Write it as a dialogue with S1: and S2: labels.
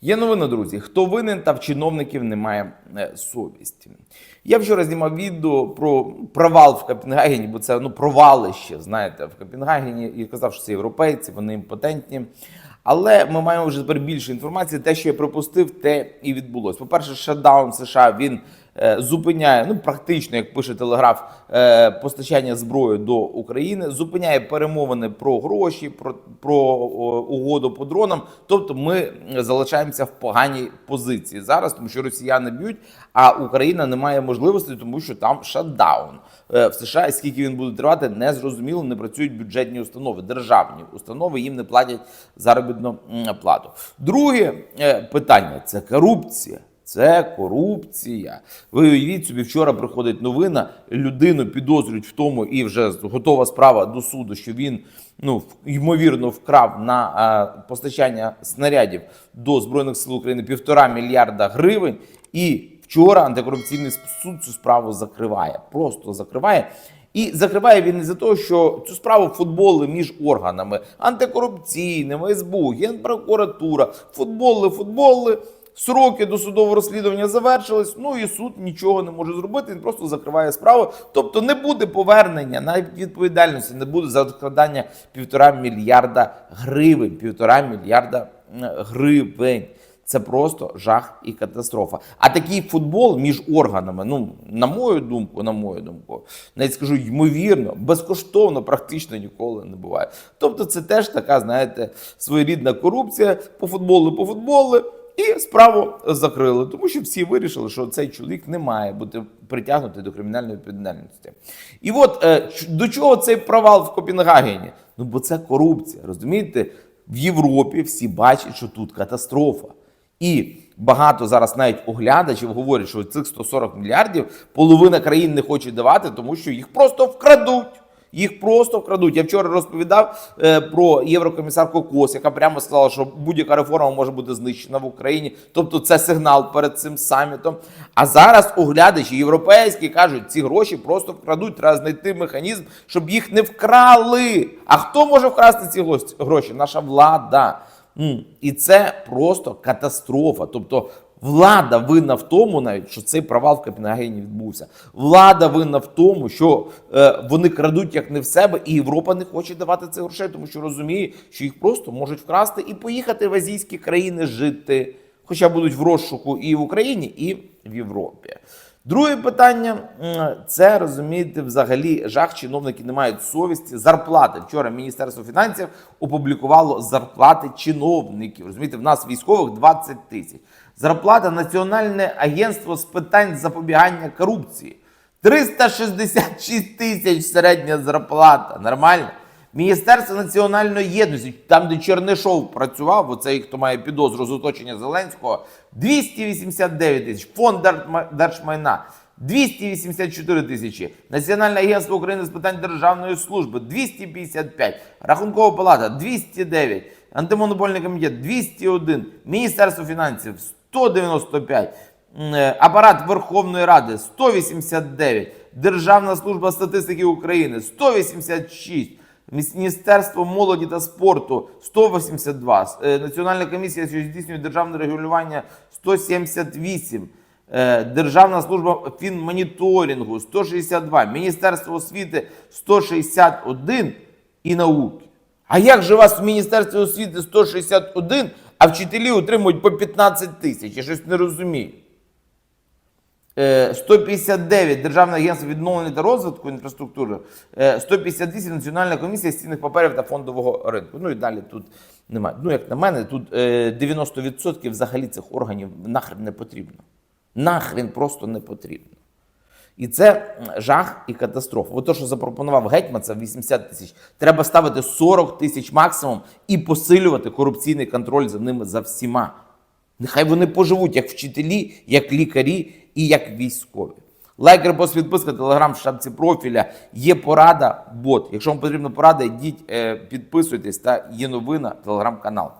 S1: Є новина, друзі. Хто винен та в чиновників немає е, совісті. Я вчора знімав відео про провал в Копенгагені, бо це ну провалище, знаєте, в Копенгагені і казав, що це європейці, вони імпотентні. Але ми маємо вже тепер більше інформації. Те, що я припустив, те і відбулось. По-перше, шатдаун США він зупиняє, ну практично, як пише Телеграф, е, постачання зброї до України, зупиняє перемовини про гроші, про, про угоду по дронам. Тобто ми залишаємося в поганій позиції зараз, тому що росіяни б'ють, а Україна не має можливості, тому що там шатдаун. Е, в США. Скільки він буде тривати, не зрозуміло. Не працюють бюджетні установи, державні установи їм не платять заробітну плату. Друге е, питання це корупція. Це корупція. Ви уявіть собі, вчора приходить новина. Людину підозрюють в тому, і вже готова справа до суду, що він ну ймовірно вкрав на е, постачання снарядів до збройних сил України півтора мільярда гривень. І вчора антикорупційний суд цю справу закриває. Просто закриває. І закриває він не за те, що цю справу футболи між органами антикорупційними, СБУ, Генпрокуратура, футболи, футболи. Сроки досудового розслідування завершились. Ну і суд нічого не може зробити. Він просто закриває справу. Тобто не буде повернення навіть відповідальності, не буде за відкладання півтора мільярда гривень. Півтора мільярда гривень. Це просто жах і катастрофа. А такий футбол між органами, ну на мою думку, на мою думку, навіть скажу ймовірно, безкоштовно практично ніколи не буває. Тобто, це теж така, знаєте, своєрідна корупція по футболу, по футболу. І справу закрили, тому що всі вирішили, що цей чоловік не має бути притягнутий до кримінальної відповідальності. І от е, до чого цей провал в Копенгагені? Ну бо це корупція. Розумієте, в Європі всі бачать, що тут катастрофа. І багато зараз навіть оглядачів говорять, що цих 140 мільярдів половина країн не хоче давати, тому що їх просто вкрадуть. Їх просто вкрадуть. Я вчора розповідав е, про єврокомісарку Кос, яка прямо сказала, що будь-яка реформа може бути знищена в Україні. Тобто це сигнал перед цим самітом. А зараз оглядачі європейські кажуть, ці гроші просто вкрадуть. Треба знайти механізм, щоб їх не вкрали. А хто може вкрасти ці гроші? Наша влада. І це просто катастрофа. Тобто влада винна в тому, навіть що цей провал в Копенгагені відбувся. Влада винна в тому, що е, вони крадуть як не в себе, і Європа не хоче давати цих грошей, тому що розуміє, що їх просто можуть вкрасти і поїхати в азійські країни жити, хоча будуть в розшуку і в Україні, і в Європі. Друге питання це розумієте, взагалі жах. Чиновники не мають совісті. Зарплати вчора Міністерство фінансів опублікувало зарплати чиновників. Розумієте, в нас військових 20 тисяч. Зарплата Національне агентство з питань запобігання корупції 366 тисяч середня зарплата. Нормально. Міністерство національної єдності, там, де Чернишов працював, оцей, хто має підозру з оточення Зеленського, 289 тисяч. Фонд Держма- держмайна 284 тисячі. Національне агентство України з питань державної служби 255. Рахункова палата 209. Антимонопольний комітет 201. Міністерство фінансів 195. М, е, Апарат Верховної Ради 189. Державна служба статистики України 186. Міністерство молоді та спорту 182, Е, Національна комісія, що здійснює державне регулювання 178, Е, Державна служба фінмоніторингу 162, Міністерство освіти 161 і науки. А як же вас в Міністерстві освіти 161, а вчителі отримують по 15 тисяч? Я щось не розумію. Е, 159 Державне агентство відновлення та розвитку інфраструктури, е, 158 Національна комісія з цінних паперів та фондового ринку. Ну і далі тут немає. Ну, як на мене, тут е, 90% взагалі цих органів нахрен не потрібно. Нахрен просто не потрібно. І це жах і катастрофа. От те, що запропонував гетьман, це 80 тисяч. Треба ставити 40 тисяч максимум і посилювати корупційний контроль за ними за всіма. Нехай вони поживуть як вчителі, як лікарі і як військові. Лайк, репост, підписка, телеграм в шапці профіля. Є порада, бот. Якщо вам потрібна порада, йдіть, е, підписуйтесь та є новина, телеграм-канал.